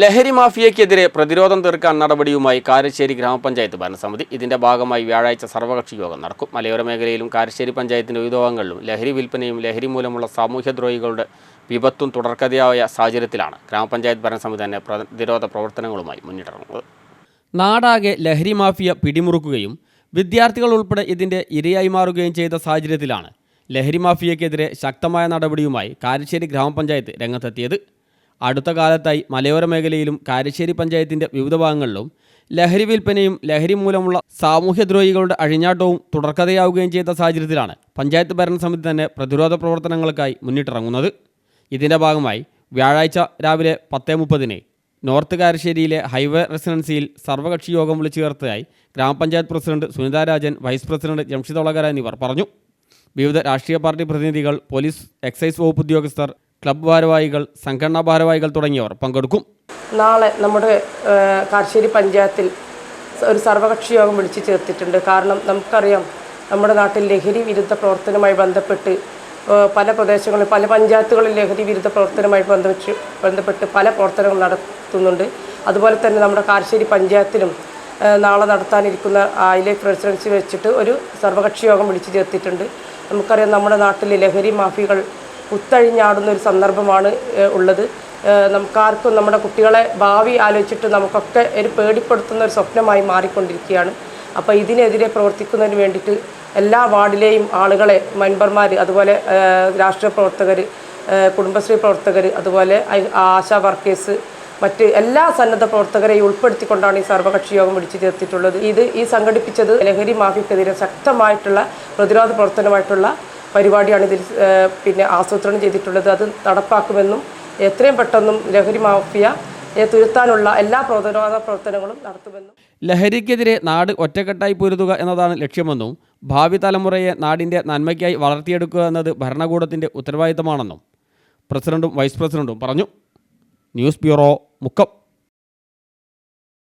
ലഹരി മാഫിയയ്ക്കെതിരെ പ്രതിരോധം തീർക്കാൻ നടപടിയുമായി കാരശ്ശേരി ഗ്രാമപഞ്ചായത്ത് ഭരണസമിതി. ഇതിന്റെ ഭാഗമായി വ്യാഴാഴ്ച സർവകക്ഷി യോഗം നടക്കും. മലയോര മേഖലയിലും കാരശ്ശേരി പഞ്ചായത്തിന്റെ വിവിധ ഭാഗങ്ങളിലും ലഹരി വിൽപ്പനയും ലഹരി മൂലമുള്ള സാമൂഹ്യദ്രോഹികളുടെ വിപത്തും തുടർക്കഥയായ സാഹചര്യത്തിലാണ് ഗ്രാമപഞ്ചായത്ത് ഭരണസമിതി തന്നെ പ്രതിരോധ പ്രവർത്തനങ്ങളുമായി മുന്നിട്ടിറങ്ങുന്നത്. നാടാകെ ലഹരി മാഫിയ പിടിമുറുക്കുകയും വിദ്യാർത്ഥികൾ ഉൾപ്പെടെ ഇതിന്റെ ഇരയായി മാറുകയും ചെയ്ത സാഹചര്യത്തിലാണ് ലഹരി മാഫിയക്കെതിരെ ശക്തമായ നടപടിയുമായി കാരശ്ശേരി ഗ്രാമപഞ്ചായത്ത് രംഗത്തെത്തിയത്. അടുത്ത കാലത്തായി മലയോര മേഖലയിലും കാരശ്ശേരി പഞ്ചായത്തിന്റെ വിവിധ ഭാഗങ്ങളിലും ലഹരി വിൽപ്പനയും ലഹരി മൂലമുള്ള സാമൂഹ്യദ്രോഹികളുടെ അഴിഞ്ഞാട്ടവും തുടർക്കഥയാവുകയും ചെയ്ത സാഹചര്യത്തിലാണ് പഞ്ചായത്ത് ഭരണസമിതി തന്നെ പ്രതിരോധ പ്രവർത്തനങ്ങൾക്കായി മുന്നിട്ടിറങ്ങുന്നത്. ഇതിന്റെ ഭാഗമായി വ്യാഴാഴ്ച രാവിലെ പത്തേ മുപ്പതിന് നോർത്ത് കാരശ്ശേരിയിലെ ഹൈവേ റെസിഡൻസിയിൽ സർവകക്ഷി യോഗം വിളിച്ചു ചേർത്തതായി ഗ്രാമപഞ്ചായത്ത് president Sunitha Rajan vice president Jamshid Olakara എന്നിവർ പറഞ്ഞു. വിവിധ രാഷ്ട്രീയ പാർട്ടി പ്രതിനിധികൾ പോലീസ് എക്സൈസ് വകുപ്പ് ഉദ്യോഗസ്ഥർ ക്ലബ്ബ് ഭാരവാഹികൾ സംഘടനാ ഭാരവാഹികൾ തുടങ്ങിയവർ പങ്കെടുക്കും. നാളെ നമ്മുടെ കാർശ്ശേരി പഞ്ചായത്തിൽ ഒരു സർവകക്ഷി യോഗം വിളിച്ചു ചേർത്തിട്ടുണ്ട്. കാരണം നമുക്കറിയാം നമ്മുടെ നാട്ടിൽ ലഹരി വിരുദ്ധ പ്രവർത്തനവുമായി ബന്ധപ്പെട്ട് പല പ്രദേശങ്ങളിൽ പല പഞ്ചായത്തുകളിൽ ലഹരി വിരുദ്ധ പ്രവർത്തനവുമായി ബന്ധപ്പെട്ട് ബന്ധപ്പെട്ട് പല പ്രവർത്തനങ്ങൾ നടത്തുന്നുണ്ട്. അതുപോലെ തന്നെ നമ്മുടെ കാർശ്ശേരി പഞ്ചായത്തിലും നാളെ നടത്താനിരിക്കുന്ന ഐലൈഫ് റെസിഡൻസി വെച്ചിട്ട് ഒരു സർവകക്ഷി യോഗം വിളിച്ചു ചേർത്തിട്ടുണ്ട്. നമുക്കറിയാം നമ്മുടെ നാട്ടിൽ ലഹരി മാഫികൾ കുത്തഴിഞ്ഞാടുന്ന ഒരു സന്ദർഭമാണ് ഉള്ളത്. നമുക്കാർക്കും നമ്മുടെ കുട്ടികളെ ഭാവി ആലോചിച്ചിട്ട് നമുക്കൊക്കെ ഒരു പേടിപ്പെടുത്തുന്ന ഒരു സ്വപ്നമായി മാറിക്കൊണ്ടിരിക്കുകയാണ്. അപ്പോൾ ഇതിനെതിരെ പ്രവർത്തിക്കുന്നതിന് വേണ്ടിയിട്ട് എല്ലാ വാർഡിലെയും ആളുകളെ മെമ്പർമാർ അതുപോലെ രാഷ്ട്രീയ പ്രവർത്തകർ കുടുംബശ്രീ പ്രവർത്തകർ അതുപോലെ ആശാ വർക്കേഴ്സ് മറ്റ് എല്ലാ സന്നദ്ധ പ്രവർത്തകരെയും ഉൾപ്പെടുത്തിക്കൊണ്ടാണ് ഈ സർവകക്ഷി യോഗം വിളിച്ചു ചേർത്തിട്ടുള്ളത്. ഇത് ഈ സംഘടിപ്പിച്ചത് ലഹരി മാഫിക്കെതിരെ ശക്തമായിട്ടുള്ള പ്രതിരോധ പ്രവർത്തനമായിട്ടുള്ള പരിപാടിയാണ് ഇതിൽ പിന്നെ ആസൂത്രണം ചെയ്തിട്ടുള്ളത്. അത് നടപ്പാക്കുമെന്നും എത്രയും പെട്ടെന്നും ലഹരി മാഫിയ തുരുത്താനുള്ള എല്ലാ പ്രതിരോധ പ്രവർത്തനങ്ങളും നടത്തുമെന്നും. ലഹരിക്കെതിരെ നാട് ഒറ്റക്കെട്ടായി പൊരുതുക എന്നതാണ് ലക്ഷ്യമെന്നും ഭാവി തലമുറയെ നാടിന്റെ നന്മയ്ക്കായി വളർത്തിയെടുക്കുക എന്നത് ഭരണകൂടത്തിന്റെ ഉത്തരവാദിത്തമാണെന്നും പ്രസിഡന്റും വൈസ് പ്രസിഡന്റും പറഞ്ഞു. News bureau Mukkam.